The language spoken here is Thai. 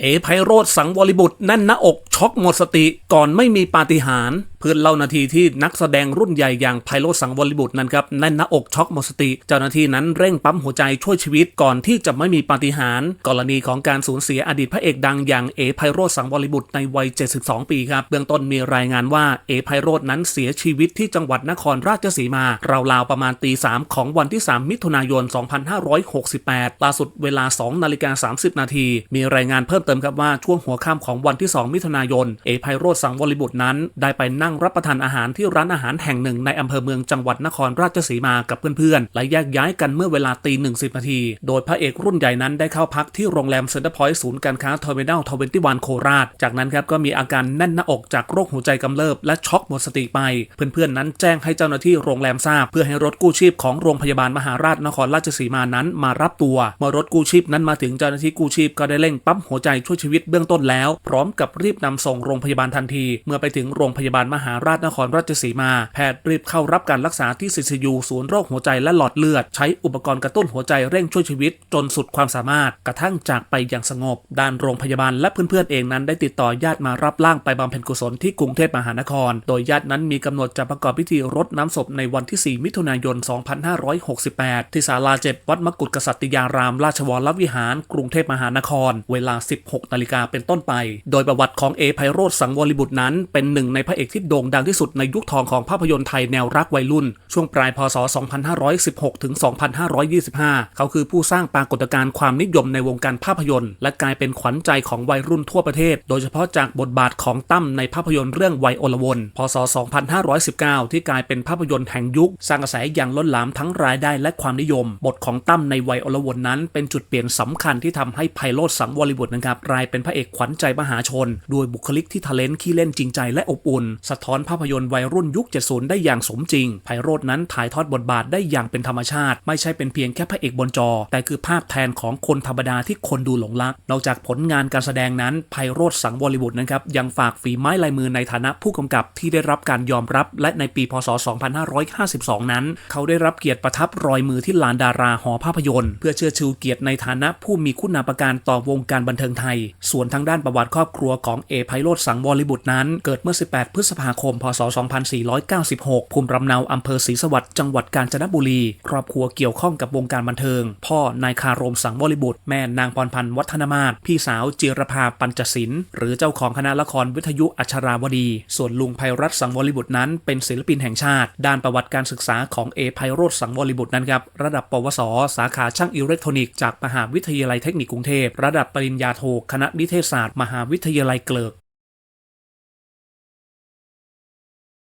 เอไพโรธสังวริบุตรแน่นหน้าอก ช็อกหมดสติก่อนไม่มีปาฏิหาริย์เพื่อนเล่านาทีที่นักแสดงรุ่นใหญ่อย่างไพโรสังวริบุตรนั้นครับแน่นหน้าอกช็อกหมดสติ เจ้าหน้าที่นั้นเร่งปั๊มหัวใจช่วยชีวิตก่อนที่จะไม่มีปาฏิหาริย์กรณีของการสูญเสียอดีตพระเอกดังอย่างเอไพโรสังวริบุตรในวัย 72 ปีครับเบื้องต้นมีรายงานว่าเอไพโรนั้นเสียชีวิตที่จังหวัดนครราชสีมาราวๆประมาณตีสามของวันที่ 3 มิถุนายน 2568 ล่าสุดเวลา2นาฬิกา30 นาทีมีรายงานเพิ่มเติมครับว่าช่วงหัวค่ำของวันที่ 2 มิถุนายนเอไพโรธสังวริบุตรนั้น ได้ไปนั่งรับประทานอาหารที่ร้านอาหารแห่งหนึ่งในอำเภอเมืองจังหวัดนครราชสีมากับเพื่อนๆ และแยกย้ายกันเมื่อเวลาตีหนึ่งสิบนาที โดยพระเอกรุ่นใหญ่นั้นได้เข้าพักที่โรงแรมเซ็นเตอร์พอยต์ศูนย์การค้าเทอร์มินอลทเวนตี้วันโคราช จากนั้นครับก็มีอาการแน่นหน้าอกจากโรคหัวใจกำเริบและช็อกหมดสติไป เพื่อนๆนั้นแจ้งให้เจ้าหน้าที่โรงแรมทราบ เพื่อให้รถกู้ชีพของโรงพยาบาลมหาราชนครราชสีมานั้นมารับตัว เมื่อรถกู้ชีพนั้นมาถึงเจ้าหน้าที่กู้ชีพก็ได้เร่งปั๊มหัวใจช่วยชีวิตเบื้องต้นแล้ว พร้อมกับรีบนำส่งโรงพยาบาลทันที เมื่อไปถึงโรงพยาบาลมหาราชนครราชสีมา แพทย์รีบเข้ารับการรักษาที่ซีซียูศูนย์โรคหัวใจและหลอดเลือด ใช้อุปกรณ์กระตุ้นหัวใจเร่งช่วยชีวิต จนสุดความสามารถกระทั่งจากไปอย่างสงบ ด้านโรงพยาบาลและเพื่อนๆเองนั้นได้ติดต่อญาติมารับร่างไปบำเพ็ญกุศลที่กรุงเทพมหานคร โดยญาตินั้นมีกำหนดจะประกอบพิธีรดน้ำศพในวันที่ 4 มิถุนายน 2568 ที่ศาลาเจ็ดวัดมกุฎกษัตริยาราม ราชวรวิหาร กรุงเทพมหานคร เวลา 16 นาฬิกาเป็นต้นไป โดยประวัติของเอไพโรธสังวริบุตรนั้น เป็นหนึ่งในพระเอกที่โด่งดังที่สุดในยุคทองของภาพยนตร์ไทยแนวรักวัยรุ่น ช่วงปลายพศ 2516 ถึง 2525 เขาคือผู้สร้างปรากฏการณ์ความนิยมในวงการภาพยนตร์ และกลายเป็นขวัญใจของวัยรุ่นทั่วประเทศ โดยเฉพาะจากบทบาทของตั้มในภาพยนตร์เรื่องวัยอลวน พศ 2519 ที่กลายเป็นภาพยนตร์แห่งยุค สร้างกระแสอย่างล้นหลามทั้งรายได้และความนิยม บทของตั้มในวัยอลวนนั้น เป็นจุดเปลี่ยนสำคัญที่ทำให้ไพโรธสังวริบุตรนะครับกลายเป็นพระเอกขวัญใจมหาชน ด้วยบคลิกที่ทะเลนขี้เล่นจริงใจและอบอุ่น สะท้อนภาพยนตร์วัยรุ่นยุค 70 ได้อย่างสมจริง ไพโรธนั้นถ่ายทอดบทบาทได้อย่างเป็นธรรมชาติ ไม่ใช่เป็นเพียงแค่พระเอกบนจอ แต่คือภาพแทนของคนธรรมดาที่คนดูหลงรัก นอกจากผลงานการแสดงนั้น ไพโรธสังวริบุตรนะครับ ยังฝากฝีไม้ลายมือในฐานะผู้กำกับที่ได้รับการยอมรับ และในปีพศ 2552 นั้น เขาได้รับเกียรติประทับรอยมือที่ลานดาราหอภาพยนตร์ เพื่อเชื่อชูเกียรติในฐานะผู้มีคุณาประการต่อวงการบันเทิงไทย ส่วนทางด้านประวัติครอบครัวของเอไพโรธสังวริบุตรนั้น เกิดเมื่อ 18 พฤษภาคม พศ 2496 ภูมิลำเนาอำเภอศรีสวัสดิ์จังหวัดกาญจนบุรี ครอบครัวเกี่ยวข้องกับวงการบันเทิง พ่อนายคารมสังวริบุตร แม่นางพรพันธ์วัฒนมาศพี่สาวจิรภาปัญจศิลป์หรือเจ้าของคณะละครวิทยุอัชราวดี ส่วนลุงไพรัตสังวริบุตรนั้น เป็นศิลปินแห่งชาติ ด้านประวัติการศึกษาของเอไพโรธสังวริบุตรนั้นครับระดับปวส สาขาช่างอิเล็กทรอนิกส์จากมหาวิทยาลัยเทคนิคกรุงเทพระดับปริญญาโทคณะนิเทศศาสตร์มหาวิทยาลัยเกลิ